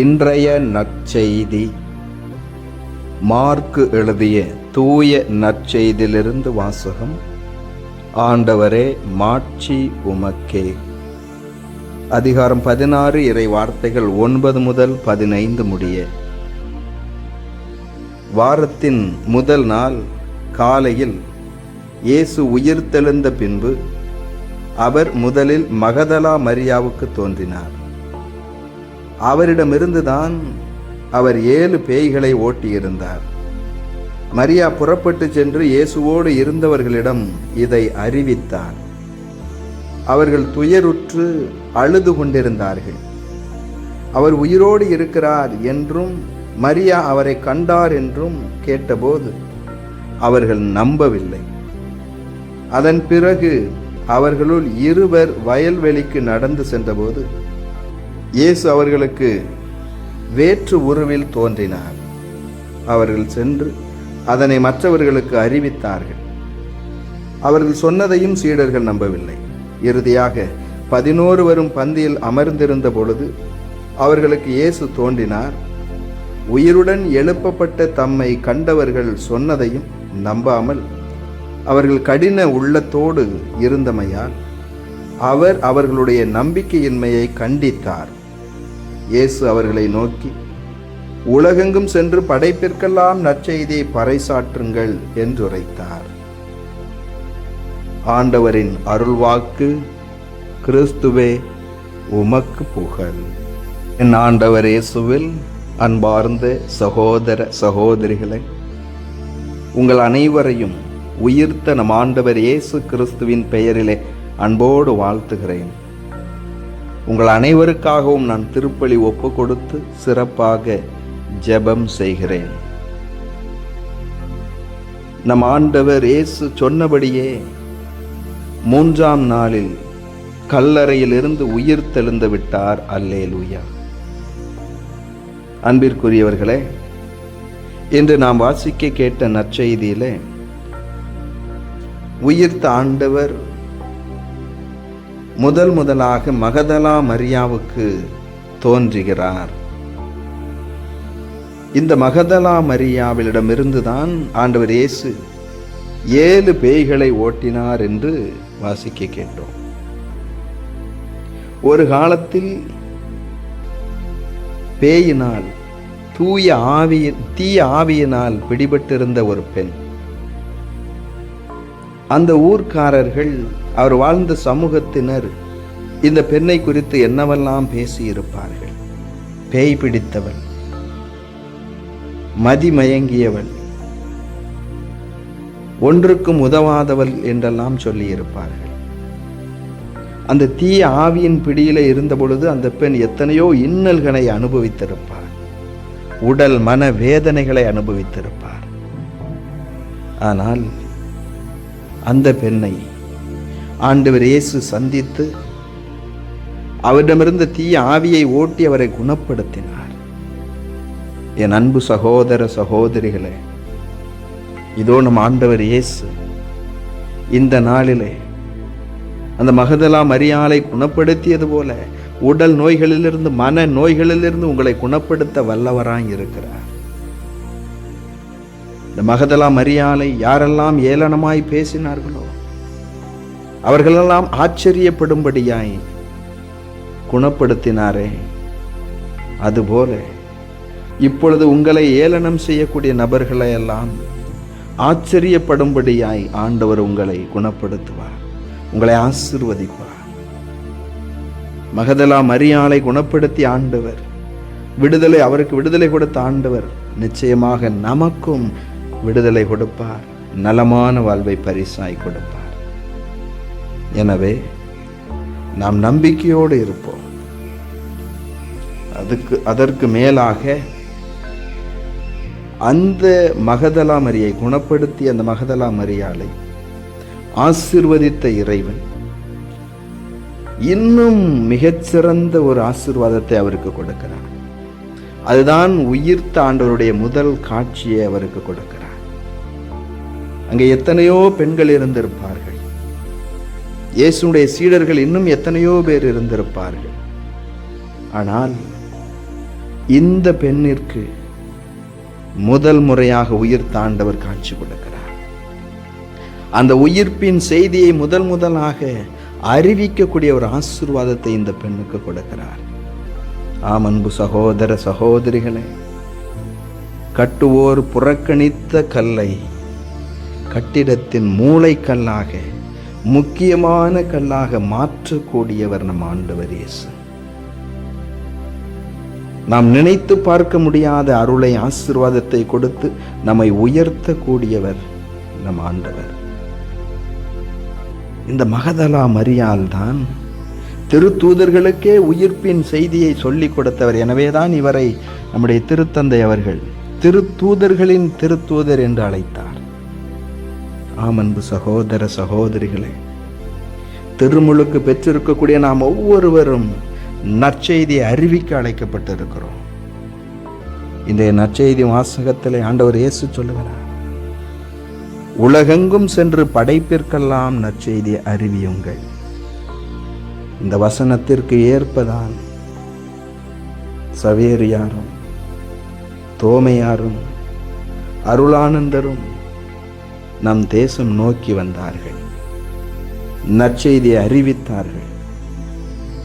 இன்றைய நற்செய்தி. மார்க்கு எழுதிய தூய நற்செய்தியிலிருந்து வாசகம் ஆண்டவரே மாட்சி உமக்கே. அதிகாரம் பதினாறு இறை வார்த்தைகள் ஒன்பது முதல் பதினைந்து முடிய. வாரத்தின் முதல் நாள் காலையில் இயேசு உயிர்த்தெழுந்த பின்பு அவர் முதலில் மகதலா மரியாவுக்கு தோன்றினார். அவரிடமிருந்துதான் அவர் ஏழு பேய்களை ஓட்டியிருந்தார். மரியா புறப்பட்டு சென்று இயேசுவோடு இருந்தவர்களிடம் இதை அறிவித்தார் அவர்கள் துயருற்று அழுது கொண்டிருந்தார்கள். அவர் உயிரோடு இருக்கிறார் என்றும் மரியா அவரை கண்டார் என்றும் கேட்டபோது அவர்கள் நம்பவில்லை. அதன் பிறகு அவர்களுள் இருவர் வயல்வெளிக்கு நடந்து சென்றபோது இயேசு அவர்களுக்கு வேற்று உருவில் தோன்றினார். அவர்கள் சென்று அதனை மற்றவர்களுக்கு அறிவித்தார்கள். அவர்கள் சொன்னதையும் சீடர்கள் நம்பவில்லை. இறுதியாக பதினோரு வரும் பந்தியில் அமர்ந்திருந்த பொழுது அவர்களுக்கு இயேசு தோன்றினார். உயிருடன் எழுப்பப்பட்ட தம்மை கண்டவர்கள் சொன்னதையும் நம்பாமல் அவர்கள் கடின உள்ளத்தோடு இருந்தமையால் அவர் அவர்களுடைய நம்பிக்கையின்மையை கண்டித்தார். இயேசு அவர்களை நோக்கி உலகெங்கும் சென்று படைப்பிற்கெல்லாம் நற்செய்தியை பறைசாற்றுங்கள் என்றுரைத்தார். ஆண்டவரின் அருள்வாக்கு கிறிஸ்துவே உமக்கு புகழ். என் ஆண்டவர் இயேசுவில் அன்பார்ந்த சகோதர சகோதரிகளை உங்கள் அனைவரையும் உயிர்த்த நம் ஆண்டவர் இயேசு கிறிஸ்துவின் பெயரிலே அன்போடு வாழ்த்துகிறேன். உங்கள் அனைவருக்காகவும் நான் திருப்பலி ஒப்பு கொடுத்து சிறப்பாக ஜெபம் செய்கிறேன். நம் ஆண்டவர் இயேசு சொன்னபடியே மூன்றாம் நாளில் கல்லறையிலிருந்து உயிர் தெழுந்து விட்டார். அல்லேலூயா. அன்பிற்குரியவர்களே இன்று நாம் வாசிக்க கேட்ட நற்செய்தியிலே உயிர்த்த ஆண்டவர் முதல் முதலாக மகதலா மரியாவுக்கு தோன்றுகிறார். இந்த மகதலா மரியாவிலிடமிருந்துதான் ஆண்டவர் இயேசு ஏழு பேய்களை ஓட்டினார் என்று வாசிக்க கேட்டோம். ஒரு காலத்தில் பேயினால் தூய ஆவியின் தீய ஆவியினால் பிடிபட்டிருந்த ஒரு பெண். அந்த ஊர்க்காரர்கள் அவர் வாழ்ந்த சமூகத்தினர் இந்த பெண்ணை குறித்து என்னவெல்லாம் பேசியிருப்பார்கள்? பேய் பிடித்தவள் மதிமயங்கியவள் ஒன்றுக்கும் உதவாதவள் என்றெல்லாம் சொல்லியிருப்பார்கள். அந்த தீய ஆவியின் பிடியில இருந்த பொழுது அந்த பெண் எத்தனையோ இன்னல்களை அனுபவித்திருப்பார். உடல் மன வேதனைகளை அனுபவித்திருப்பார். ஆனால் அந்த பெண்ணை ஆண்டவர் இயேசு சந்தித்து அவரிடமிருந்த தீய ஆவியை ஓட்டி அவரை குணப்படுத்தினார். என் அன்பு சகோதர சகோதரிகளே இதோ நம் ஆண்டவர் இயேசு இந்த நாளிலே அந்த மகதலா மரியாலை குணப்படுத்தியது போல உடல் நோய்களிலிருந்து மன நோய்களிலிருந்து உங்களை குணப்படுத்த வல்லவராய் இருக்கிறார். இந்த மகதலா மரியாலை யாரெல்லாம் ஏளனமாய் பேசினார்களோ அவர்களெல்லாம் ஆச்சரியப்படும்படியாய் குணப்படுத்தினாரே. அதுபோல இப்பொழுது உங்களை ஏளனம் செய்யக்கூடிய நபர்களை எல்லாம் ஆச்சரியப்படும்படியாய் ஆண்டவர் உங்களை குணப்படுத்துவார் உங்களை ஆசிர்வதிப்பார். மகதலா மரியாளை குணப்படுத்தி ஆண்டவர் விடுதலை அவருக்கு விடுதலை கொடுத்த ஆண்டவர் நிச்சயமாக நமக்கும் விடுதலை கொடுப்பார் நலமான வாழ்வை பரிசாய் கொடுப்பார். எனவே நாம் நம்பிக்கையோடு இருப்போம். அதுக்கு அதற்கு மேலாக அந்த மகதலா மரியை குணப்படுத்தி அந்த மகதலா மரியாலை ஆசிர்வதித்த இறைவன் இன்னும் மிகச்சிறந்த ஒரு ஆசிர்வாதத்தை அவருக்கு கொடுக்கிறார் அதுதான் உயிர்த்த ஆண்டவருடைய முதல் காட்சியை அவருக்கு கொடுக்கிறார் அங்கே எத்தனையோ பெண்கள் இருந்திருப்பார் இயேசுடைய சீடர்கள் இன்னும் எத்தனையோ பேர் இருந்திருப்பார்கள். ஆனால் இந்த பெண்ணிற்கு முதல் முறையாக உயிர் தாண்டவர் காட்சி கொடுக்கிறார். அந்த உயிர்ப்பின் செய்தியை முதல் முதலாக அறிவிக்கக்கூடிய ஒரு ஆசீர்வாதத்தை இந்த பெண்ணுக்கு கொடுக்கிறார். ஆம் அன்பு சகோதர சகோதரிகளே கட்டுவோர் புறக்கணித்த கல்லை கட்டிடத்தின் மூளைக்கல்லாக முக்கியமான கல்லாக மாற்றக்கூடியவர் நம் ஆண்டவர் இயேசு. நாம் நினைத்து பார்க்க முடியாத அருளை ஆசீர்வாதத்தை கொடுத்து நம்மை உயர்த்தக்கூடியவர் நம் ஆண்டவர். இந்த மகதலா மரியால் தான் திருத்தூதர்களுக்கே உயிர்ப்பின் செய்தியை சொல்லிக் கொடுத்தவர். எனவேதான் இவரை நம்முடைய திருத்தந்தை அவர்கள் திருத்தூதர்களின் திருத்தூதர் என்று அழைத்தார். ஆம் அன்பு சகோதர சகோதரிகளே திருமுழுக்கு பெற்றிருக்கக்கூடிய நாம் ஒவ்வொருவரும் நற்செய்தியை அறிவிக்க அழைக்கப்பட்டிருக்கிறோம். இந்த நற்செய்தி வாசகத்திலே ஆண்டவர் இயேசு சொல்லுகிறார் உலகெங்கும் சென்று படைப்பிற்கெல்லாம் நற்செய்தி அறிவியுங்கள். இந்த வசனத்திற்கு ஏற்பதான் சவேரியாரும் தோமையாரும் அருளானந்தரும் நம் தேசம் நோக்கி வந்தார்கள். நற்செய்தியை அறிவித்தார்கள்.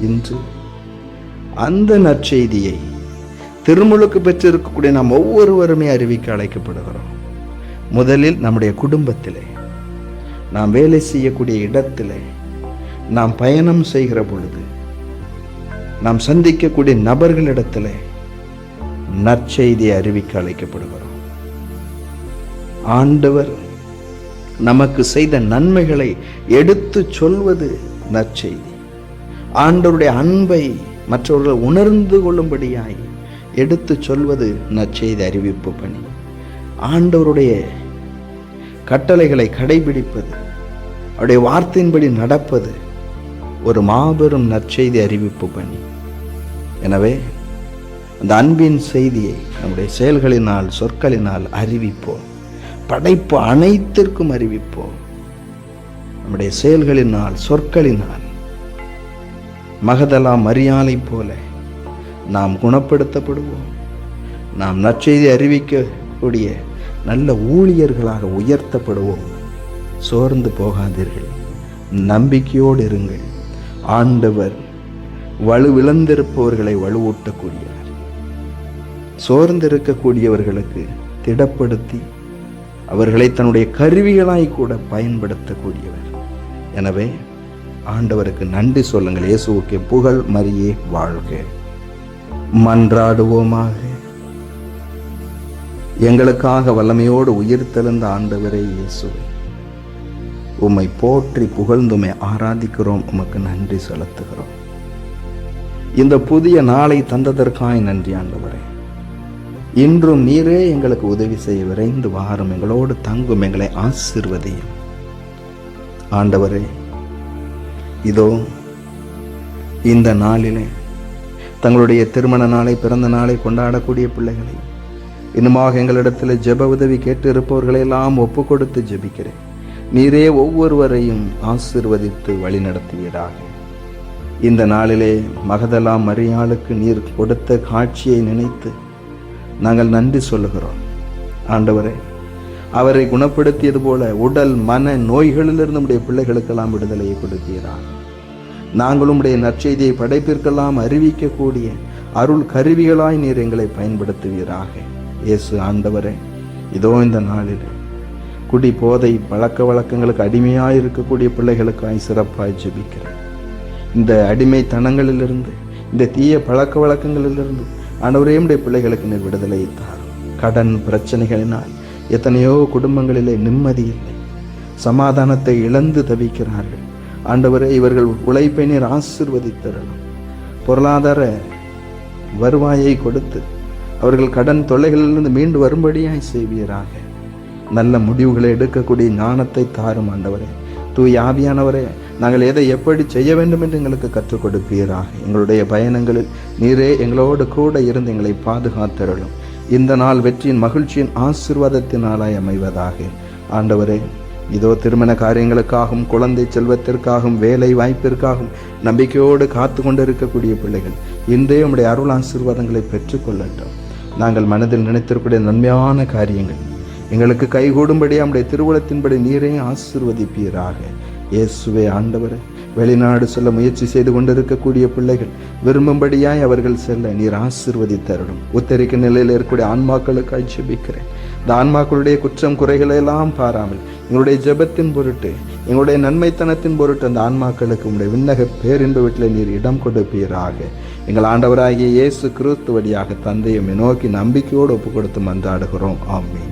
இன்று அந்த நற்செய்தியை திருமுழுக்கு பெற்றிருக்கக்கூடிய நாம் ஒவ்வொருவருமே அறிவிக்க அழைக்கப்படுகிறோம். முதலில் நம்முடைய குடும்பத்திலே நாம் வேலை செய்யக்கூடிய இடத்திலே நாம் பயணம் செய்கிற பொழுது நாம் சந்திக்கக்கூடிய நபர்களிடத்திலே நற்செய்தியை அறிவிக்க அழைக்கப்படுகிறோம். ஆண்டவர் நமக்கு செய்த நன்மைகளை எடுத்து சொல்வது நற்செய்தி. ஆண்டவருடைய அன்பை மற்றவர்கள் உணர்ந்து கொள்ளும்படியாய் எடுத்து சொல்வது நற்செய்தி அறிவிப்பு பணி. ஆண்டவருடைய கட்டளைகளை கடைபிடிப்பது அவருடைய வார்த்தையின்படி நடப்பது ஒரு மாபெரும் நற்செய்தி அறிவிப்பு பணி. எனவே அந்த அன்பின் செய்தியை நம்முடைய செயல்களினால் சொற்களினால் அறிவிப்போம். படைப்பு அனைத்திற்கும் அறிவிப்போம். நம்முடைய செயல்களினால் சொற்களினால். மகதலா மரியாதை போல நாம் குணப்படுத்தப்படுவோம். நாம் நற்செய்தி அறிவிக்கக்கூடிய நல்ல ஊழியர்களாக உயர்த்தப்படுவோம். சோர்ந்து போகாதீர்கள். நம்பிக்கையோடு இருங்கள். ஆண்டவர் வலுவிழந்திருப்பவர்களை வலுவூட்டக்கூடியவர். சோர்ந்திருக்கக்கூடியவர்களுக்கு திடப்படுத்தி அவர்களை தன்னுடைய கருவிகளாய் கூட பயன்படுத்தக்கூடியவர். எனவே ஆண்டவருக்கு நன்றி சொல்லுங்கள். இயேசுவுக்கு புகழ் மரியே வாழ்க. மன்றாடுவோமாக. எங்களுக்காக வல்லமையோடு உயிர் தெழுந்த ஆண்டவரே இயேசுவை உம்மை போற்றி புகழ்ந்துமை ஆராதிக்கிறோம். உமக்கு நன்றி செலுத்துகிறோம். இந்த புதிய நாளை தந்ததற்காய் நன்றி ஆண்டவரே. இன்றும் நீரே எங்களுக்கு உதவி செய்ய விரைந்து வாரும். எங்களோடு தங்கும் எங்களை ஆசிர்வதியும். ஆண்டவரே இதோ இந்த நாளிலே தங்களுடைய திருமண நாளை பிறந்த நாளை கொண்டாடக்கூடிய பிள்ளைகளை இன்னுமாக எங்களிடத்தில் ஜெப உதவி கேட்டு இருப்பவர்களையெல்லாம் ஒப்பு கொடுத்து ஜெபிக்கிறேன். நீரே ஒவ்வொருவரையும் ஆசிர்வதித்து வழிநடத்துவீராக இந்த நாளிலே மகதலா மரியாளுக்கு நீர் கொடுத்த காட்சியை நினைத்து நாங்கள் நன்றி சொல்லுகிறோம். ஆண்டவரே அவரை குணப்படுத்தியது போல உடல் மன நோய்களிலிருந்து நம்முடைய பிள்ளைகளுக்கெல்லாம் விடுதலையை கொடுத்தீரான் நாங்களும் உடைய நற்செய்தியை படைப்பிற்கெல்லாம் அறிவிக்கக்கூடிய அருள் கருவிகளாய் நீர் எங்களை பயன்படுத்துவீராக. இயேசு ஆண்டவரே இதோ இந்த நாளில் குடி போதை பழக்க வழக்கங்களுக்கு அடிமையாக இருக்கக்கூடிய பிள்ளைகளுக்காய் சிறப்பாய் ஜெபிக்கிறேன். இந்த அடிமைத்தனங்களிலிருந்து இந்த தீய பழக்க வழக்கங்களிலிருந்து ஆண்டவரே உடைய பிள்ளைகளுக்கு நீர் விடுதலை தாரும். கடன் பிரச்சனைகளினால் எத்தனையோ குடும்பங்களிலே நிம்மதி இல்லை. சமாதானத்தை இழந்து தவிக்கிறார்கள். ஆண்டவரே இவர்கள் உழைப்பை நீர் ஆசிர்வதித்தரணும். பொருளாதார வருவாயை கொடுத்து அவர்கள் கடன் தொல்லைகளிலிருந்து மீண்டு வரும்படியாய் செய்வீராக. நல்ல முடிவுகளை எடுக்கக்கூடிய ஞானத்தை தாரும் ஆண்டவரே. தூய் ஆவியானவரே நாங்கள் எதை எப்படி செய்ய வேண்டும் என்று எங்களுக்கு கற்றுக் கொடுப்பீராக. எங்களுடைய பயணங்களில் நீரே எங்களோடு கூட இருந்து எங்களை பாதுகாத்தருளும். இந்த நாள் வெற்றியின் மகிழ்ச்சியின் ஆசிர்வாதத்தினாலாய் அமைவதாக. ஆண்டவரே இதோ திருமண காரியங்களுக்காகவும் குழந்தை செல்வத்திற்காகவும் வேலை வாய்ப்பிற்காகவும் நம்பிக்கையோடு காத்து கொண்டிருக்கக்கூடிய பிள்ளைகள் இன்றே உடைய அருள் ஆசீர்வாதங்களை பெற்றுக்கொள்ளட்டும் நாங்கள் மனதில் நினைத்திருக்கூடிய நன்மையான காரியங்கள் எங்களுக்கு கைகூடும்படி நம்முடைய திருவுளத்தின்படி நீரையும் ஆசிர்வதிப்பீராக. இயேசுவே ஆண்டவர் வெளிநாடு செல்ல முயற்சி செய்து கொண்டிருக்கக்கூடிய பிள்ளைகள் விரும்பும்படியாய் அவர்கள் செல்ல நீர் ஆசிர்வதித்தருடும் உத்தரிக்க நிலையில் இருக்கக்கூடிய ஆன்மாக்களுக்காய் ஜெபிக்கிறேன் இந்த ஆன்மாக்களுடைய குற்றம் குறைகளை எல்லாம் பாராமல் எங்களுடைய ஜெபத்தின் பொருட்டு எங்களுடைய நன்மைத்தனத்தின் பொருட்டு அந்த ஆன்மாக்களுக்கு உங்களுடைய விண்ணக பேரின்ப வீட்டில் நீர் இடம் கொடுப்பீராக. எங்கள் ஆண்டவராகிய இயேசு கிறிஸ்து வழியாக தந்தையை நோக்கி நம்பிக்கையோடு ஒப்பு கொடுத்து மன்றாடுகிறோம். ஆமீன்.